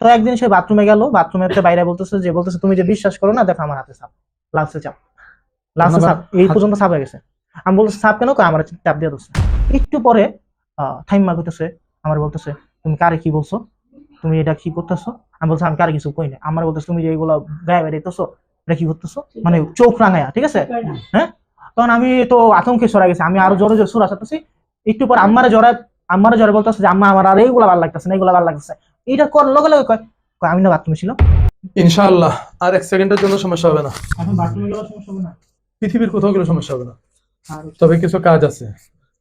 তো একদিন সে বাথরুমে গেল বাথরুমে বাইরে বলতেছে যে বলতেছে তুমি যে বিশ্বাস করো না দেখো আমার হাতে সাপ লাস্টে চাপ লাস্টে সাপ এই পর্যন্ত সাপ হয়ে গেছে। আমি বলতেছি সাপ কেন? কয় আমার চাপ দিয়ে দিচ্ছে একটু পরে থাইমা কইতেছে আমার বলতেছে তুমি কারে কি বলছো? তুমি এটা কি করতেছো? আমি বলছি আমি কারে কিছু কই না। আমার বলতেছে তুমি যে এইগুলো গায়ে বেড়াইতেছো এটা কি করতেছো? মানে চোখ রাঙায়া ঠিক আছে? হ্যাঁ। তখন আমি তো আতঙ্কে সরা গেছি আমি আরও জোরে জোরে সুরা চাচ্ছি একটু পর আম্মারে জোরে আম্মারে জোরে বলতেছে যে আম্মা আমার আর এইগুলা ভালো লাগতেছে না এইগুলা ভালো লাগতেছে। এটা কর লগে লগে কয় কয় আমি না বাথরুমে ছিল ইনশাআল্লাহ আর এক সেকেন্ডের জন্য সমস্যা হবে না। এখন বাথরুমে গেলে সমস্যা হবে না? পৃথিবীর কোথাও গেলে সমস্যা হবে না। তবে কিছু কাজ আছে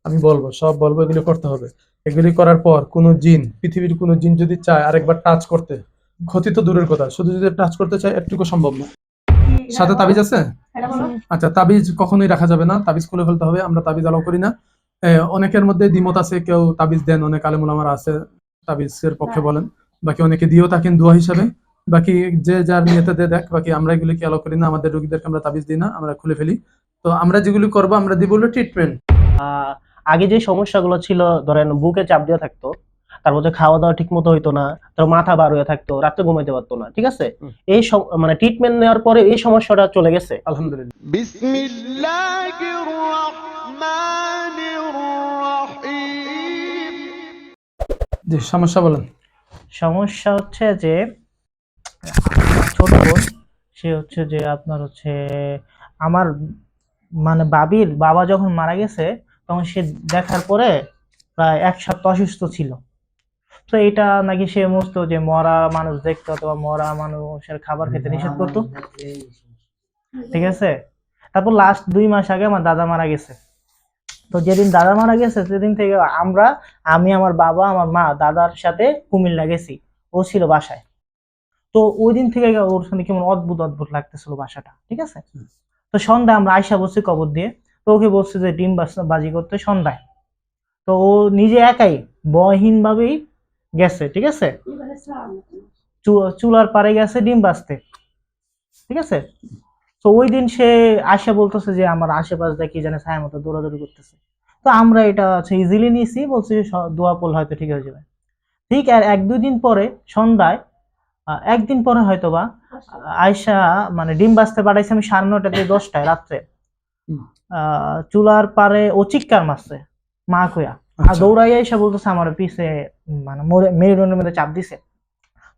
আমি বলব সব বলব এগুলো করতে হবে। এগুলি করার পর কোনো জিন পৃথিবীর কোনো জিন যদি চায় আরেকবার টাচ করতে ক্ষতি তো দূরের কথা শুধু যদি টাচ করতে চায় একটুকু সম্ভব না। সাথে তাবিজ আছে? আচ্ছা তাবিজ কখনোই রাখা যাবে না তাবিজ খুলে ফেলতে হবে আমরা তাবিজ আলাও করি না। অনেকের মধ্যে দ্বিমত আছে কেউ তাবিজ দেন অনেক আলেমুলামার আছে তাবিজের পক্ষে হ্যাঁ। বলেন। বাকি অনেকে দিয়েও থাকেন দোয়া হিসাবে। বাকি যে যার নিয়তাতে দেখ বাকি আমরা এগুলো অ্যালো করি না আমাদের রোগীদেরকে আমরা তাবিজ দিই না আমরা খুলে ফেলি। তো আমরা যেগুলি করব আমরা দিব হলো ট্রিটমেন্ট আগে যে সমস্যাগুলো ছিল ধরেন বুকে চাপ দিয়ে থাকতো তার মধ্যে খাওয়া দাওয়া ঠিক মতো হইতো না তার মাথা বার হয়ে থাকতো রাত্রে ঘুমাইতে পারতো না ঠিক আছে? এই মানে ট্রিটমেন্ট নেওয়ার পরে এই সমস্যাটা চলে গেছে। আলহামদুলিল্লাহ। জি, সমস্যা বলেন। সমস্যা হচ্ছে যে, ছোট বোন, সে হচ্ছে যে আপনার হচ্ছে, আমার মানে বাবির বাবা যখন মারা গেছে, তখন সে দেখার পরে প্রায় এক সপ্তাহ অসুস্থ ছিল। তো এটা নাকি সে সমস্ত যে মরা মানুষ দেখতো অথবা মরা মানুষের খাবার খেতে নিষেধ করতো? ঠিক আছে? তারপর লাস্ট দুই মাস আগে আমার দাদা মারা গেছে। তো যেদিন দাদা মারা গেছে সেদিন থেকে আমরা আমি আমার বাবা আমার মা দাদার সাথে কুমিল্লা গেছি। ও ছিল বাসায়। তো ওই দিন থেকে ওর সঙ্গে কেমন অদ্ভুত অদ্ভুত লাগতেছিল বাসাটা ঠিক আছে? তো সন্ধ্যায় আমরা আয়সা বসছি কবর দিয়ে। তো ওকে বলছে যে ডিম বাস- বাজি করতে সন্ধ্যায়। তো ও নিজে একাই বহীন ভাবেই গেছে ঠিক আছে? চু- চুলার পারে গেছে ডিম বাজতে ঠিক আছে? তো ওই দিন সে আশা বলতেছে যে আমার আশেপাশ দেখি জানে ছায়া মতো দৌড়াদৌড়ি করতেছে। তো আমরা এটা হচ্ছে ইজিলি নিয়েছি বলছি যে দোয়া পড়লে হয়তো ঠিক হয়ে যাবে। ঠিক আর এক দুই দিন পরে সন্ধ্যায় একদিন পরে হয়তো বা আয়সা মানে ডিম বাজতে পাঠাইছে আমি সাড়ে নটা থেকে দশটায় রাত্রে। আহ, চুলার পারে ও চিৎকার মারছে মা কইয়া। আর আচ্ছা। দৌড়াইয়া এসে বলতেছে আমার পিছে মানে মেরুদণ্ডের মধ্যে চাপ দিছে।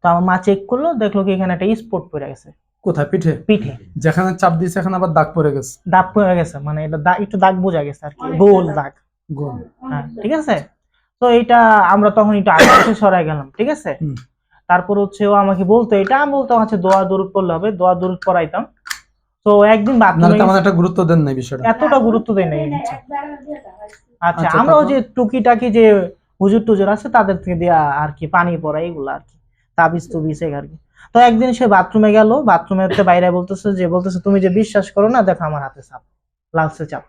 তো আমার মা চেক করল দেখল কি এখানে একটা স্পট পড়ে গেছে। কোথায়? পিঠে? পিঠে। যেখানে চাপ দিয়েছে এখানে আবার দাগ পড়ে গেছে। দাগ পড়ে গেছে মানে এটা দাগ একটু দাগ বোঝা গেছে আর কি। গোল দাগ। গোল। হ্যাঁ ঠিক আছে? তো এটা আমরা তখন একটু আগে সরাই গেলাম ঠিক আছে? তারপর হচ্ছে ও আমাকে বলতো এটা আমি বলতাম হচ্ছে দোয়া দরুদ পড়লে হবে দোয়া দরুদ পড়াইতাম। তো একদিন বাথরুমে একটা গুরুত্ব দেন নাই বিষয়টা। এতটা গুরুত্ব দেন নাই। আচ্ছা। আচ্ছা, আমরা ওই তারপর? যে টুকিটাকি যে হুজুর টুজুর আছে তাদের থেকে দেয়া আর কি পানি পড়া এগুলো আর কি। তাবিজ তুবিজ আর কি। তো একদিন সে বাথরুমে গেল বাথরুমে বাইরে বলতেছে যে বলতেছে তুমি যে বিশ্বাস করো না দেখো আমার হাতে সাপ লালসে চাপ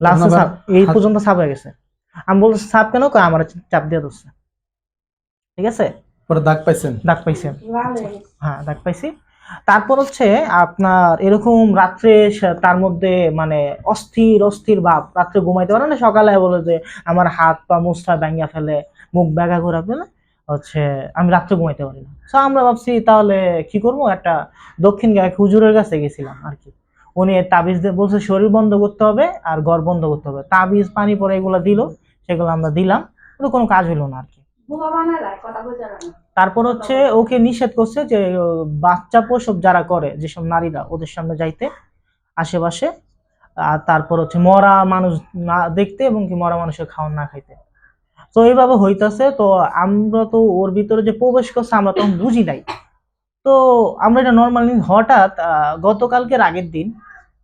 লালসে সাপ এই পর্যন্ত সাপ হয়ে গেছে। আমি বলতেছি সাপ কেন? কয় আমার চাপ দিয়ে দিচ্ছে ঠিক আছে? পরে দাগ পাইছেন? দাগ পাইছি। আমি। হ্যাঁ দাগ পাইছি। তারপর হচ্ছে আপনার এরকম রাত্রে তার মধ্যে মানে অস্থির অস্থির ভাব রাত্রে ঘুমাইতে পারে না সকালে বলে যে আমার হাত পা মুষ্ঠা ব্যাঙ্গা ফেলে মুখ ব্যাগা ঘোরা ফেলে হচ্ছে, আমি রাত্রে ঘুমাইতে পারি না। তো আমরা ভাবছি তাহলে কি করব? একটা দক্ষিণ গায়ে হুজুরের কাছে গেছিলাম আর কি। উনি তাবিজ বলছে, শরীর বন্ধ করতে হবে আর ঘর বন্ধ করতে হবে। তাবিজ, পানি পরে এগুলো দিল, সেগুলো আমরা দিলাম। কিন্তু কোনো কাজ হলো না আর কি। তারপর হচ্ছে ওকে নিষেধ করছে যে বাচ্চা প্রসব যারা করে, যেসব নারীরা, ওদের সামনে যাইতে, আশেপাশে। আর তারপর হচ্ছে মরা মানুষ না দেখতে এবং কি মরা মানুষের খাওয়ান না খাইতে। তো এইভাবে হইতাছে তো আমরা তো ওর ভিতরে যে প্রবেশ করছে আমরা তখন বুঝি নাই। তো আমরা এটা নর্মালি হঠাৎ গতকালকের আগের দিন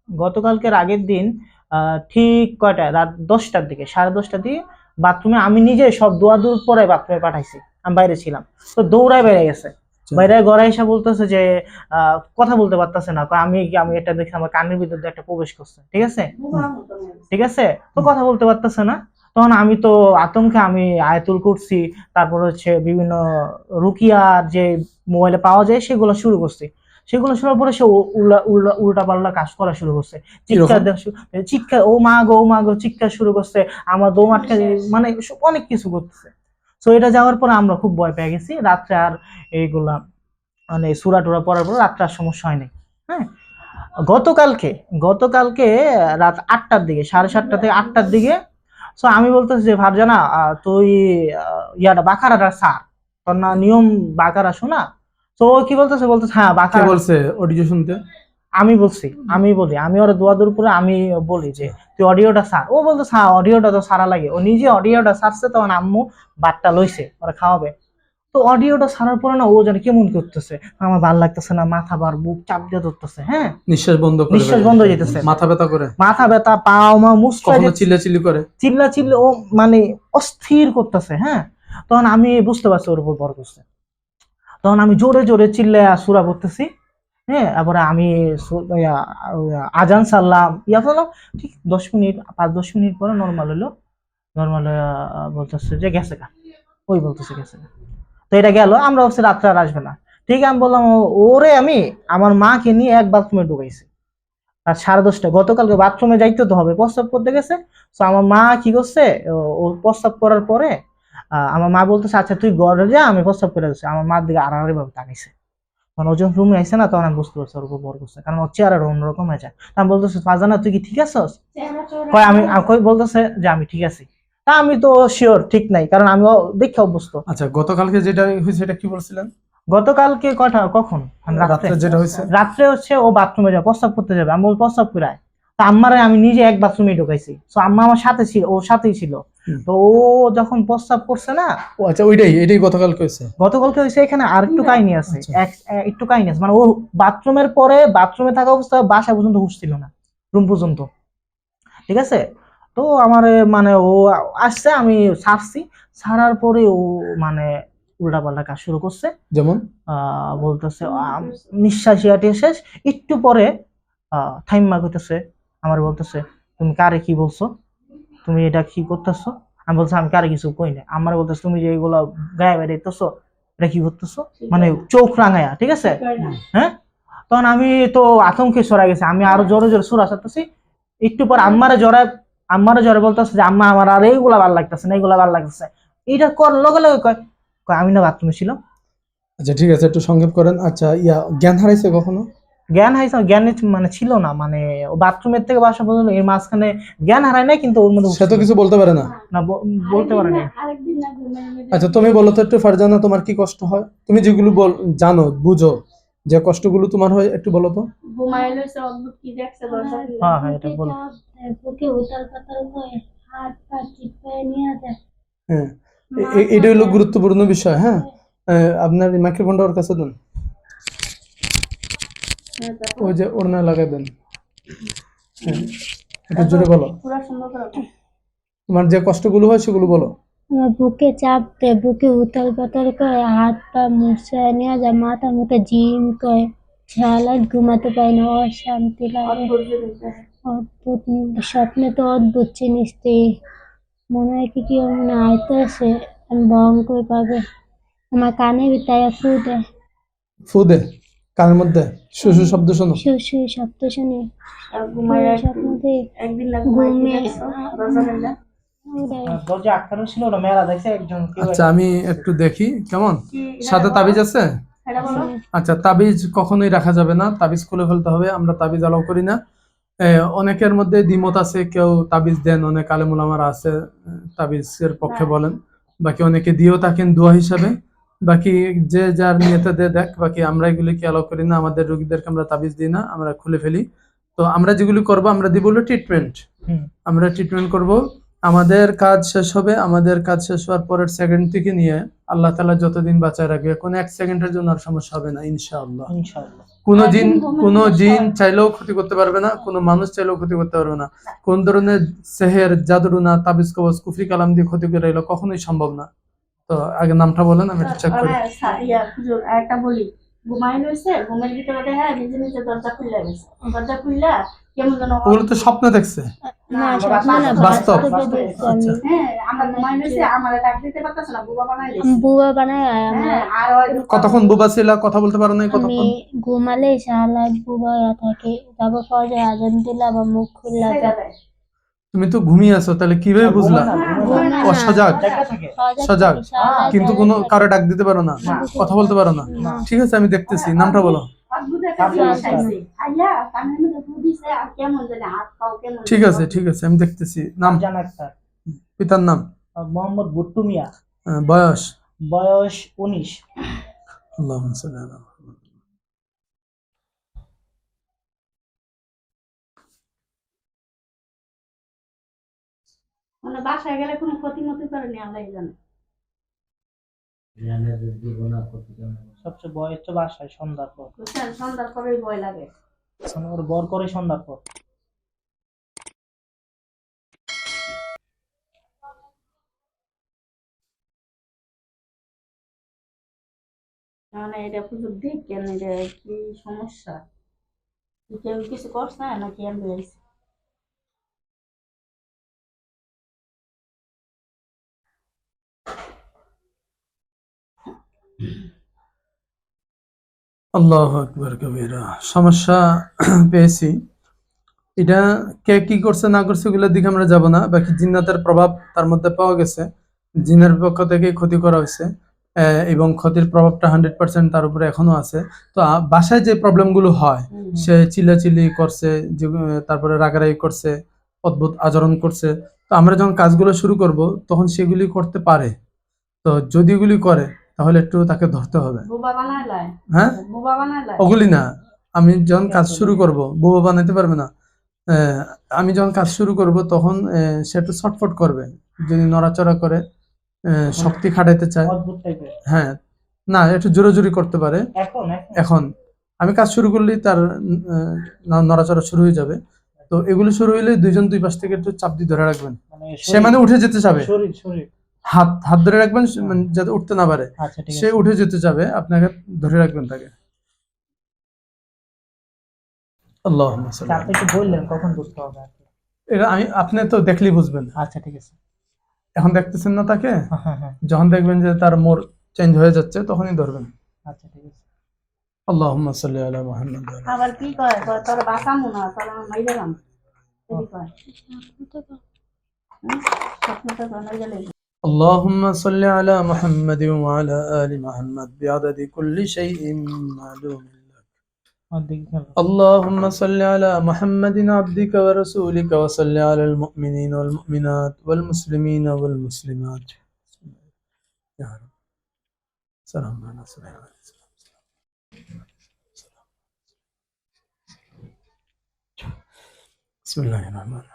গতকালকের আগের দিন আহ, ঠিক কয়টা রাত দশটার দিকে সাড়ে দশটার দিকে বাথরুমে আমি নিজে সব দোয়া দূর পরে বাথরুমে পাঠাইছি আমি বাইরে ছিলাম। তো দৌড়ায় বেড়ে গেছে। বাইরে গড়াই এসে বলতেছে যে আহ, কথা বলতে পারতেছে না। কয় আমি আমি এটা দেখি আমার কানের ভিতর দিয়ে একটা প্রবেশ করছে। ঠিক আছে? ঠিক আছে? তো কথা বলতে পারতেছে না। তখন আমি তো আতঙ্কে আমি আয়াতুল করছি তারপর হচ্ছে বিভিন্ন রুকিয়ার যে মোবাইলে পাওয়া যায় সেগুলো শুরু করছি। সেগুলো শোনার পরে সে উল্টা পাল্টা কাজ করা শুরু করছে। চিৎকার চিৎকার ও মা গো ও মা গো চিৎকার শুরু করছে আমার দৌড় আটকে মানে অনেক কিছু করতেছে। তো এটা যাওয়ার পর আমরা খুব ভয় পেয়ে গেছি। রাত্রে আর এইগুলা মানে সুরা টুরা পড়ার পর রাত্রে আর সমস্যা হয়নি হ্যাঁ? গতকালকে গতকালকে রাত আটটার দিকে সাড়ে সাতটা থেকে আটটার দিকে তো আমি বলতেছি যে ভারজানা আহ, তুই ইয়াটা বাখারাটা সার তোর না নিয়ম বাখারা শোনা? তো ও কি বলতেছে? বলতেছে হ্যাঁ বাখারা বলছে অডিও শুনতে? আমি বলছি আমি বলি আমি ওরা দোয়াদুর করে আমি বলি যে তুই অডিওটা সার। ও বলতো হ্যাঁ অডিওটা তো সারা লাগে। ও নিজে অডিওটা সারছে তখন আম্মু বাটটা লইছে ওরা খাওয়াবে। তো অডিওটা সারার পরে না ও যেন কেমন করতেছে? আমার ভালো লাগতেছে না মাথা বার বুক চাপ দিয়ে ধরতেছে হ্যাঁ? নিঃশ্বাস বন্ধ করে নিঃশ্বাস বন্ধ হয়ে যেতেছে। মাথা ব্যথা করে? মাথা ব্যথা পা মা মুসকা চিল্লা চিল্লি করে? চিল্লা চিল্লা ও মানে অস্থির করতেছে হ্যাঁ? তখন আমি বুঝতে পারছি ওর উপর বর করছে। তখন আমি জোরে জোরে চিল্লায় সুরা পড়তেছি হ্যাঁ? তারপরে আমি আজান সারলাম ইয়া করলাম ঠিক দশ মিনিট পাঁচ দশ মিনিট পরে নর্মাল হলো। নর্মাল বলতেছে যে গেছে গা। ওই বলতেছে গেছে গা। তো এটা গেল আমরা ভাবছি রাত্রে আর আসবে না। ঠিক আমি বললাম ওরে আমি আমার মাকে নিয়ে এক বাথরুমে ঢুকাইছি। আর সাড়ে দশটা গতকালকে বাথরুমে যাইতে তো হবে প্রস্তাব করতে গেছে। তো আমার মা কি করছে ও- প্রস্তাব করার পরে আমার মা বলতেছে আচ্ছা তুই ঘরে যা আমি প্রস্তাব করে দিচ্ছি। আমার মার দিকে আড়াআড়ি ভাবে তাকাইছে। তখন ও যখন রুমে আইসে না তখন আমি বুঝতে পারছি ওর উপর বর করছে কারণ ওর চেহারা অন্যরকম হয়ে যায়। আমি বলতেছে ফাজানা তুই কি ঠিক আছস? কয় আমি কই বলতেছে যে আমি ঠিক আছি। তা আমি তো শিওর ঠিক নাই কারণ আমি ও দেখে অভ্যস্ত। আচ্ছা গতকালকে যেটা হয়েছে এটা কি বলছিলেন? গতকালকে কটা কখন? রাত্রে রাত্রে। যেটা হয়েছে। রাত্রে হচ্ছে ও বাথরুমে যাবে প্রস্তাব করতে যাবে। আমি বল প্রস্তাব করায় তা আম্মারে আমি নিজে এক বাথরুমে ঢুকাইছি। তো আম্মা আমার সাথে ছিল ওর সাথেই ছিল। তো ও যখন প্রস্তাব করছে না ও আচ্ছা ওইটাই এটাই গতকালকে হয়েছে। গতকালকে হয়েছে এখানে আর একটু কাহিনী আছে। আচ্ছা। এক- একটু কাহিনী আছে। মানে ও বাথরুমের পরে বাথরুমে থাকা অবস্থা বাসা পর্যন্ত হুশ ছিল না রুম পর্যন্ত। ঠিক আছে? তো আমার মানে ও আসছে আমি ছাড়ছি। ছাড়ার পরে ও মানে উল্টাপাল্টা কাজ শুরু করছে। যেমন? বলতেছে নিঃশ্বাস ইয়াটি শেষ। একটু পরে থাইম্মা কইতেছে আমার বলতেছে তুমি কারে কি বলছো? তুমি এটা কি করতেছো? আমি বলছি আমি কারে কিছু কই না। আমার বলতেছে তুমি যে এগুলো গায়ে বেড়াইতেছো এটা কি করতেছো? মানে চোখ রাঙায়া ঠিক আছে? হ্যাঁ? তখন আমি তো আতঙ্কে সরা গেছে। আমি আরও জোরে জোরে সুরা সারতেছি একটু পর আম্মারে জড়ায় আম্মারে জোরে বলতেছে যে আম্মা আমার আর এইগুলা ভালো লাগতেছে না এইগুলা ভালো লাগতেছে এটা কর লগে লগে কয় কয় আমি না বাথরুমে ছিলাম। আচ্ছা ঠিক আছে একটু সংক্ষেপ করেন। আচ্ছা ইয়া জ্ঞান হারাইছে কখনো? জ্ঞান হাইছে জ্ঞান মানে ছিল না মানে বাথরুমের থেকে বাসা পর্যন্ত এর মাঝখানে জ্ঞান হারায় নাই কিন্তু ওর মধ্যে সে তো কিছু বলতে পারে না? না বলতে পারে না। না আচ্ছা তুমি বলো তো একটু ফারজানা তোমার কি কষ্ট হয়? তুমি যেগুলো বল জানো বুঝো যে কষ্টগুলো তোমার হয় একটু বলো তো। ঘুমাই লইছে অদ্ভুত কি দেখছে দরজা হ্যাঁ হ্যাঁ এটা বল। বুকে উতাল পাতাল করে হাত পা চিপে নিয়ে যায়। হ্যাঁ এ- এ- এটা হলো গুরুত্বপূর্ণ বিষয় হ্যাঁ? আপনার মাইক্রোফোনটা ওর কাছে দেন। হ্যাঁ, ওই যে ওড়না লাগাই দেন। হ্যাঁ একটু জোরে বলো। পুরা সুন্দর করে বল। তোমার যে কষ্টগুলো হয় সেগুলো বলো। বুকে চাপ দেয় বুকে উতাল পাতাল করে হাত পা মুছে নিয়ে যায় মাথা মুখে জিম করে ঘুমাতে পারি না অশান্তি লাগে। অদ্ভুত স্বপ্নে তো অদ্ভুত জিনিস দেই মনে হয় কি কি মনে আইতেছে আমি ভয়ঙ্কর পাবে আমার কানে ভিতরে ফু দেয় ফু দে কানের মধ্যে? শুশু শব্দ শোনো। শু শু শব্দ শুনি। একদিন। কেউ আচ্ছা আমি একটু দেখি কেমন? সাথে তাবিজ আছে? আচ্ছা। তাবিজ কখনোই রাখা যাবে না। তাবিজ খুলে ফেলতে হবে আমরা তাবিজ অ্যালাউ করি না। অনেকের মধ্যে দ্বিমত আছে কেউ তাবিজ দেন অনেক আলেমুলামারা আছে তাবিজের পক্ষে বলেন। বাকি অনেকে দিয়েও থাকেন দোয়া হিসাবে। বাকি যে যার নিয়তে দে দেখ বাকি আমরা এগুলিকে অ্যালাউ করি না? আমাদের রোগীদেরকে আমরা তাবিজ দিই না আমরা খুলে ফেলি। তো আমরা যেগুলি করব আমরা দিব হলো ট্রিটমেন্ট। আমরা ট্রিটমেন্ট করব। আমাদের কাজ শেষ হবে আমাদের কাজ শেষ হওয়ার পরের সেকেন্ড থেকে নিয়ে আল্লাহ তালা যতদিন বাঁচায় রাখবে কোনো এক সেকেন্ডের জন্য আর সমস্যা হবে না ইনশাআল্লাহ। ইনশাআল্লাহ। কোনো জিন কোনো জিন চাইলেও ক্ষতি করতে পারবে না কোনো মানুষ চাইলেও ক্ষতি করতে পারবে না। কোন ধরনের সেহের জাদুরুনা তাবিজ কবজ কুফরি কালাম দিয়ে ক্ষতি করে এলো কখনোই সম্ভব না। তো আগে নামটা বলেন আমি একটু চেক করি। আরেকটা বলি। ঘুমাই রয়েছে ঘুমের ভিতরে দেখা নিজে নিজে দরজা খুলে গেছে দরজা খুললা ওগুলো তো স্বপ্নে দেখছে। না না বাস্তব। আমি। হ্যাঁ আমরা ঘুমাই লইছে আমার ডাক দিতে পারতেছে না বুবা বানায় হ্যাঁ কতক্ষণ বুবা ছিলা কথা বলতে পারো নাই কতক্ষণ? ঘুমালে বুবা থাকে তারপর ফজর আজান দিলে আবার মুখ খুললে। তুমি তো ঘুমিয়ে আছো তাহলে কীভাবে বুঝলা? ঘুমায় সজাগ। সজাগ কিন্তু কোনো কারও ডাক দিতে পারো না না। কথা বলতে পারো না। ঠিক আছে আমি দেখতেছি নামটা বলো। ঠিক আছে ঠিক আছে আমি দেখতেছি। নাম? পিতার নাম? মোহাম্মদ বুট্টু মিয়া। বয়স? বয়স উনিশ। মানে বাসায় গেলে কোনো ক্ষতি মতি করেনি আল্লাহ জানে। সবচেয়ে তো বাসায় সন্ধ্যার পর। সন্ধ্যার পরেই ভয় লাগে। মানে ওর বর করে সন্ধ্যার পর। মানে এটা পুজো এটা কি সমস্যা? কেউ কিছু করছে না নাকি এমনি হয়েছে আল্লাহ আকবর কবিরা। সমস্যা পেয়েছি। এটা কে কি করছে না করছে এগুলোর দিকে আমরা যাব না। বাকি জিন্নাতের প্রভাব তার মধ্যে পাওয়া গেছে। জিনের পক্ষ থেকে ক্ষতি করা হয়েছে এবং ক্ষতির প্রভাবটা হান্ড্রেড পার্সেন্ট তার উপরে এখনও আছে। তো বাসায় যে প্রবলেমগুলো হয় সে চিল্লাচিল্লি করছে যে তারপরে রাগারাগি করছে অদ্ভুত আচরণ করছে। তো আমরা যখন কাজগুলো শুরু করব তখন সেগুলি করতে পারে। তো যদি এগুলি করে তাহলে একটু তাকে ধরতে হবে। হ্যাঁ? ওগুলি না। আমি যখন কাজ শুরু করব বুবা বানাইতে পারবে না। আমি যখন কাজ শুরু করব তখন সে একটু ছটফট করবে। যদি নড়াচড়া করে শক্তি খাটাইতে চায়। হ্যাঁ। না একটু জোরে জোরে করতে পারে। এখন আমি কাজ শুরু করলেই তার নড়াচড়া শুরু হয়ে যাবে। তো এগুলো শুরু হইলে দুইজন দুই পাশ থেকে একটু চাপ দিয়ে ধরে রাখবেন। মানে সে মানে উঠে যেতে চাবে। শরীর শরীর। হাত হাত ধরে রাখবেন মানে যাতে উঠতে না পারে। আচ্ছা সে উঠে যেতে যাবে আপনাকে ধরে রাখবেন তাকে। আল্লাহ আপনি কি বললেন কখন বুঝতে হবে এটা আমি আপনি তো দেখলেই বুঝবেন। আচ্ছা ঠিক আছে। এখন দেখতেছেন না তাকে? হ্যাঁ হ্যাঁ হ্যাঁ। যখন দেখবেন যে তার মোর চেঞ্জ হয়ে যাচ্ছে তখনই ধরবেন। আচ্ছা ঠিক আছে। সাল্লি আলা মুহাম্মদ। আবার কি কয়? তোর তোর কয়? اللهم صل على محمد وعلى آل محمد بعدد كل شيء معلوم لك. اللهم صل على محمد عبدك ورسولك وصل على المؤمنين والمؤمنات والمسلمين والمسلمات. يا رب. سلام على سلام بسم الله الرحمن الرحيم.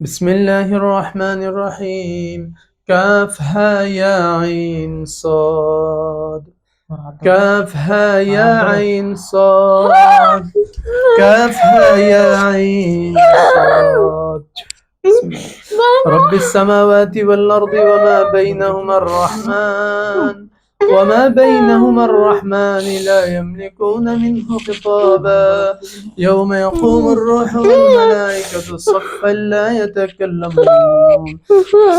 بسم الله الرحمن الرحيم كافها يا عين صاد كافها يا عين صاد كافها يا عين صاد رب السماوات والأرض وما بينهما الرحمن وما بينهما الرحمن لا يملكون منه خطابا. يوم يقوم الروح والملائكة صفا لا يتكلمون.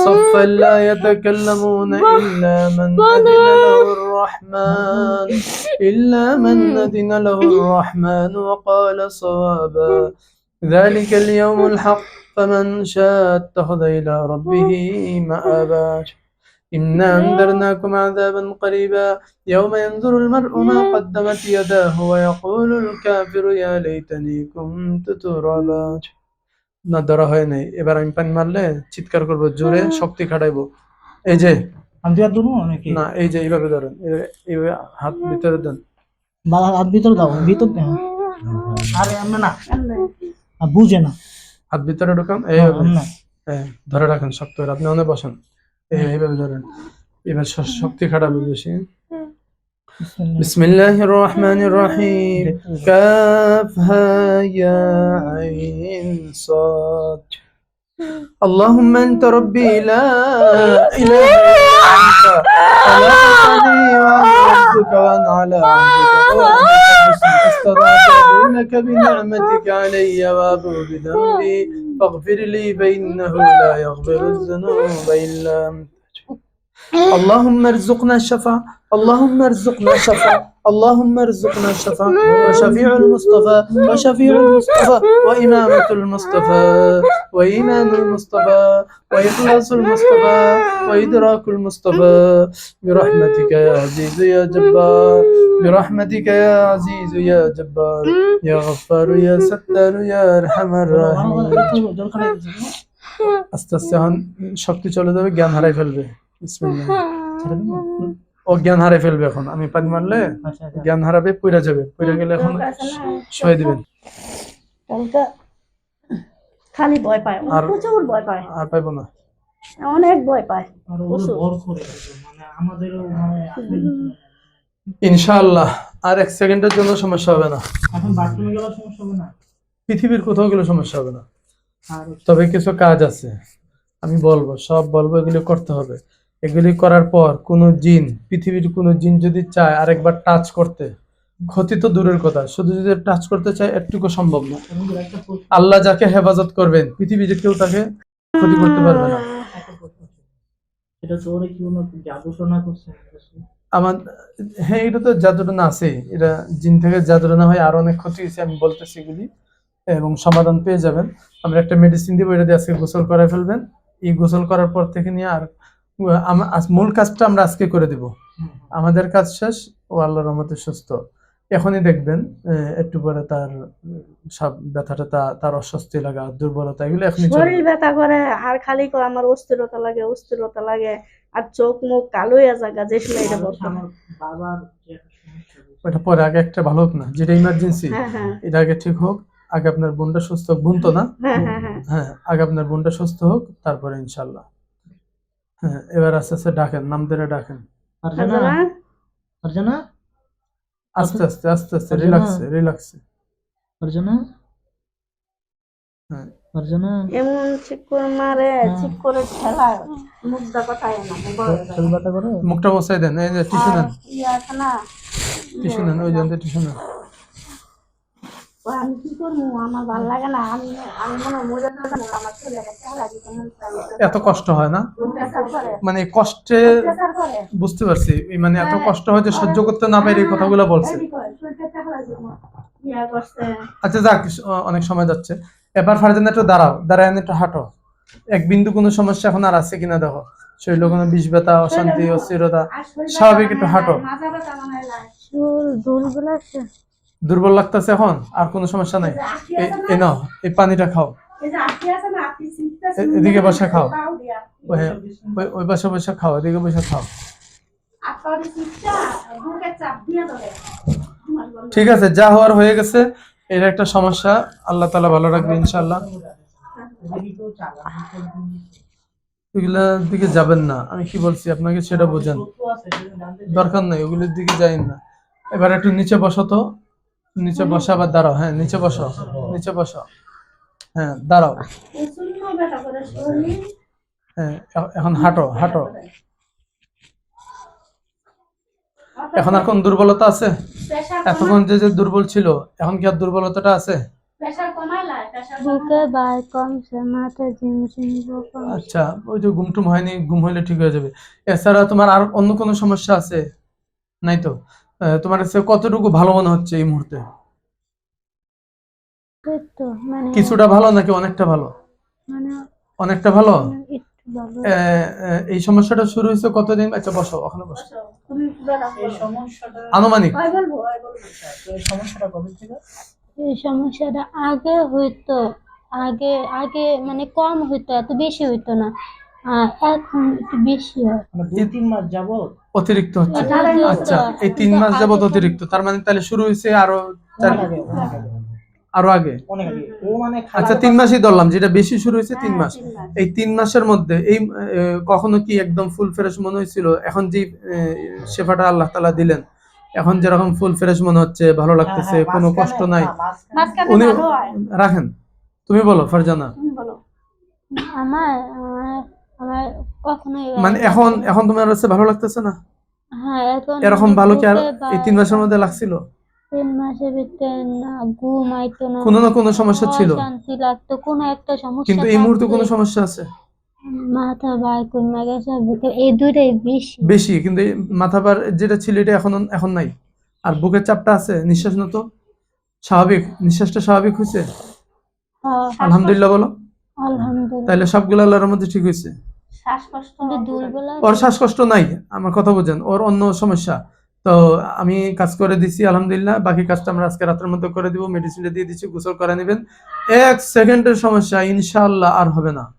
صفا لا يتكلمون إلا من أذن له الرحمن. إلا من أذن له الرحمن وقال صوابا. ذلك اليوم الحق. فمن شاء اتخذ إلى ربه مآبا. إنا أنذرناكم عذابا قريبا يوم ينظر المرء ما قدمت يداه ويقول الكافر يا ليتني كنت ترابا না ধরা হয় নাই এবার আমি পানি মারলে চিৎকার করবো জোরে শক্তি খাটাইবো এই যে আমি দুই হাত ধরবো নাকি না এই যে এইভাবে ধরেন এই- এইভাবে হাত ভিতরে দেন বাবা হাত ভিতর দাও ভিতর দাও আরে আমরা না এমনি। আ, বুঝে না হাত ভিতরে ঢোকান এইভাবে আমরা হ্যাঁ, ধরে রাখেন শক্ত করে আপনি অনেক বসেন এই- এইভাবে ধরেন এবার শ- শক্তি খাটাবে বেশি بسم الله الرحمن الرحيم كافها يا عين صاد اللهم انت ربي لا اله الا انت خلقتني وانا عبدك وانا على عهدك وانت استطعت بنعمتك علي وابو بذنبي فاغفر لي فانه لا يغفر الذنوب الا انت اللهم ارزقنا الشفاعة اللهم ارزقنا الشفاعة اللهم ارزقنا الشفاء وشفيع المصطفى وشفيع المصطفى وإمامة المصطفى وإيمان المصطفى وإخلاص المصطفى وإدراك المصطفى برحمتك يا عزيز يا جبار برحمتك يا عزيز يا جبار يا غفار يا ستار يا أرحم الراحمين আস্তে আস্তে এখন শক্তি চলে যাবে জ্ঞান হারাই ফেলবে বিসমিল্লাহ। ও জ্ঞান হারাই ফেলবে এখন। আমি পানি মারলে জ্ঞান হারাবে পইরা যাবে। পইরা গেলে এখন শুয়ে দিবেন খালি ভয় পায়। প্রচুর ভয় পায়। আর পাইবো না। অনেক ভয় পায়। মানে মানে ইনশাআল্লাহ আর এক সেকেন্ডের জন্য সমস্যা হবে না। এখন বাথরুমে গেলে সমস্যা হবে না? পৃথিবীর কোথাও গেলে সমস্যা হবে না। তবে কিছু কাজ আছে। আমি বলব সব বলব এগুলো করতে হবে। এগুলি করার পর কোনো জিন পৃথিবীর কোনো জিন যদি চায় আরেকবার টাচ করতে ক্ষতি তো দূরের কথা। শুধু যদি টাচ করতে চায় একটুকু সম্ভব না। আল্লাহ যাকে হেফাজত করবেন পৃথিবীতে কেউ তাকে ক্ষতি করতে পারবে না। আমার হ্যাঁ এটা তো জাদুটনা আছে। এটা জিন থেকে জাদুটনা হয় আরও অনেক ক্ষতি হয়েছে আমি বলতেছি এগুলি এবং সমাধান পেয়ে যাবেন। আমরা একটা মেডিসিন দিব এটা দিয়ে আজকে গোসল করে ফেলবেন। এই গোসল করার পর থেকে নিয়ে আর মূল কাজটা আমরা আজকে করে দিব। আমাদের কাজ শেষ ও আল্লাহর রহমতে সুস্থ। এখনই দেখবেন একটু পরে তার সব ব্যথাটা তার অস্বস্তি লাগা দুর্বলতা এগুলো এখনই শরীর ব্যথা করে আর খালি করে আমার অস্থিরতা লাগে অস্থিরতা লাগে আর চোখ মুখ কালো হয়ে জায়গা যে সময় এটা বলতো আমার বাবার। ওটা পরে আগে একটা ভালো হোক না যেটা ইমার্জেন্সি হ্যাঁ হ্যাঁ। এটা আগে ঠিক হোক আগে আপনার বোনটা সুস্থ হোক বোন তো না? হ্যাঁ হ্যাঁ হ্যাঁ। হ্যাঁ আগে আপনার বোনটা সুস্থ হোক তারপরে ইনশাল্লাহ। হ্যাঁ এবার আস্তে আস্তে ডাকেন নাম ধরে ডাকেন। আস্তে আস্তে আস্তে আস্তে। রিল্যাক্সে রিল্যাক্সে হ্যাঁ। এমন ঠিক করে মারে হ্যাঁ। করে খেলায় মুখটা কথায় না বসাই দেন এই যে টিস্যু নেন ইয়ে টিস্যু নেন ওই টিস্যু নেন ও আমি কি করব? আমার ভালো লাগে না। আমি আমি মনে হয় আমার। এত কষ্ট হয় না? মানে কষ্টে বুঝতে পারছি এই মানে এত কষ্ট হয় যে সহ্য করতে না পারে এই কথাগুলো বলছে। ইয়া করছে। আচ্ছা যাক অনেক সময় যাচ্ছে। এবার ফারজান একটু দাঁড়াও দাঁড়ায় একটু হাঁটো। এক বিন্দু কোনো সমস্যা এখন আর আছে কিনা দেখো। শরীরে কোনো বিষ ব্যথা অশান্তি অস্থিরতা স্বাভাবিক একটু মনে হাঁটো। হয়, হয় দুর্বল লাগতেছে এখন আর কোনো সমস্যা নাই। এই নাও এই পানিটা খাও। এদিকে বসে খাও। ওই ওই পাশে বসে খাও এদিকে বসে খাও। ঠিক আছে যা হওয়ার হয়ে গেছে এটা একটা সমস্যা। আল্লাহ তালা ভালো রাখবে ইনশাল্লাহ এগুলার দিকে যাবেন না আমি কি বলছি আপনাকে সেটা বোঝেন। দরকার নাই ওগুলোর দিকে যাই না। এবার একটু নিচে বসো তো। নিচে বসে আবার দাঁড়াও হ্যাঁ নিচে বসো নিচে বসো। হ্যাঁ দাঁড়াও। হ্যাঁ এখন হাঁটো হাঁটো। এখন আর কোন দুর্বলতা আছে? এতক্ষণ যে যে দুর্বল ছিল এখন কি আর দুর্বলতাটা আছে? প্রেসার কমাইলা প্রেসার বুকে বার কমছে মাথা ঝিমঝিম কমছে আচ্ছা ওই যে ঘুমটুম হয়নি ঘুম হইলে ঠিক হয়ে যাবে। এছাড়া তোমার আর অন্য কোনো সমস্যা আছে? নাই তো? তোমার কাছে কতটুকু ভালো মনে হচ্ছে এই মুহূর্তে? মানে কিছুটা ভালো নাকি অনেকটা ভালো? মানে অনেকটা ভালো? এই সমস্যাটা শুরু হয়েছে কতদিন? আচ্ছা বসো ওখানে বসো। তুমি ব্যথা এই করো। সমস্যাটা আনুমানিক এই সমস্যাটা কবে থেকে? এই সমস্যাটা আগে হইতো আগে আগে মানে কম হইতো এত বেশি হইতো না। এখন একটু বেশি হয়। মানে দুই তিন মাস যাবত অতিরিক্ত হচ্ছে। আচ্ছা। এই তিন মাস যাবত অতিরিক্ত। তার মানে তাহলে শুরু হয়েছে আরও আরও আগে? মানে আচ্ছা তিন মাসই ধরলাম যেটা বেশি শুরু হয়েছে তিন হ্যাঁ, মাস। এই তিন মাসের মধ্যে এই আহ, কখনো কি একদম ফুল ফ্রেশ মনে হয়েছিল? এখন যে শেফাটা আল্লাহ তালা দিলেন এখন যেরকম ফুল ফ্রেশ মনে হচ্ছে ভালো হ্যাঁ, লাগতেছে হ্যাঁ, কোনো কষ্ট নাই। উনি রাখেন। তুমি বলো ফারজানা। আমার আমার কখনোই মানে এখন এখন তোমার কাছে ভালো লাগতেছে না? হ্যাঁ এখন এরকম ভালো কি আর এই তিন মাসের মধ্যে লাগছিল? তিন মাসের ভিতরে না ঘুম আইতো না কোনো না কোনো সমস্যা ছিল? শান্তি লাগতো কোনো একটা সমস্যা কিন্তু এই মুহূর্তে কোনো সমস্যা আছে? মাথা বার কমে গেছে এই দুটাই বেশি। বেশি কিন্তু মাথা বার যেটা ছিল এটা এখন এখন নাই। আর বুকের চাপটা আছে নিঃশ্বাস তো? স্বাভাবিক? নিঃশ্বাসটা স্বাভাবিক হয়েছে? হ্যাঁ। আলহামদুলিল্লাহ বলো। তাহলে সবগুলো আল্লাহর মধ্যে ঠিক হয়েছে। ওর শ্বাসকষ্ট নাই আমার কথা বুঝেন ওর অন্য সমস্যা। তো আমি কাজ করে দিছি আলহামদুলিল্লাহ বাকি কাজটা আমরা আজকে রাতের মধ্যে করে দিব মেডিসিনটা দিয়ে দিচ্ছি গোসল করে নেবেন। এক সেকেন্ডের সমস্যা ইনশাআল্লাহ আর হবে না।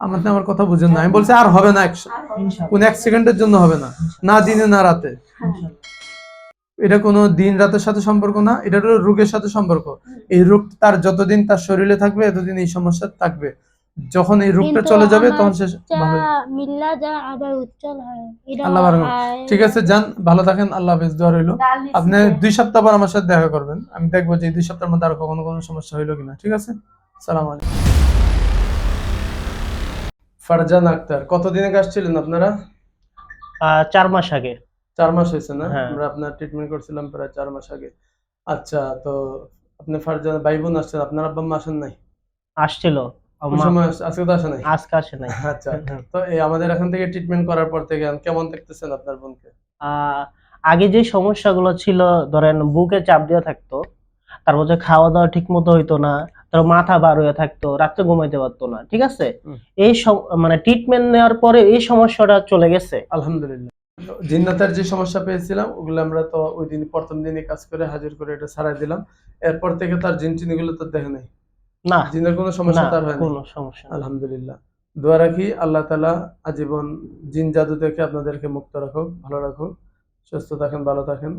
আমার আমার কথা বুঝেন না আমি বলছি আর হবে না এক- না। কোন এক সেকেন্ডের জন্য হবে না না দিনে না রাতে। ইনশাআল্লাহ। এটা কোনো দিন রাতের সাথে সম্পর্ক না এটা হলো রোগের সাথে সম্পর্ক। এই রোগ তার যতদিন তার শরীরে থাকবে এতদিন এই সমস্যা থাকবে। যখন এই রোগটা চলে যাবে তখন সে ভালো মিল্লা যা আবার উজ্জ্বল হয়। আল্লাহ। ঠিক আছে যান ভালো থাকেন আল্লাহ হাফেজ দোয়া রইল। আপনি দুই সপ্তাহ পর আমার সাথে দেখা করবেন। আমি দেখব যে দুই সপ্তাহের মধ্যে আর কখনো কোনো সমস্যা হইল কিনা। ঠিক আছে? সালাম আলাইকুম। ফারজান আক্তার কতদিনে আসছিলেন আপনারা? আহ, চার মাস আগে। চার মাস হয়েছে না? হ্যাঁ। আমরা আপনার ট্রিটমেন্ট করছিলাম প্রায় চার মাস আগে। আচ্ছা তো আপনি ফারজান ভাই বোন আসছেন আপনার আব্বা মা আসেন নাই? আসছিল। আজকে তো আসে নাই? আজকে আসে নাই। আচ্ছা তো এই আমাদের এখান থেকে ট্রিটমেন্ট করার পর থেকে কেমন দেখতেছেন আপনার বোনকে? আগে যে সমস্যাগুলো ছিল ধরেন বুকে চাপ দিয়ে থাকতো তারপর হচ্ছে খাওয়া দাওয়া ঠিক মতো হইতো না তারপর মাথা বার হয়ে থাকতো রাত্রে ঘুমাইতে পারতো না ঠিক আছে? এই মানে ট্রিটমেন্ট নেওয়ার পরে এই সমস্যাটা চলে গেছে। আলহামদুলিল্লাহ। জিন্নাতের যে সমস্যা পেয়েছিলাম ওগুলো আমরা তো ওই দিন প্রথম দিনে কাজ করে হাজির করে এটা ছাড়াই দিলাম। এরপর থেকে তার জিন টিনগুলো তো দেখে নাই। না জিনের কোনো সমস্যা তার হয় না কোনো সমস্যা। আলহামদুলিল্লাহ। দোয়া রাখি আল্লাহ তালা আজীবন জিন জাদু থেকে আপনাদেরকে মুক্ত রাখুক ভালো রাখুক সুস্থ থাকেন ভালো থাকেন।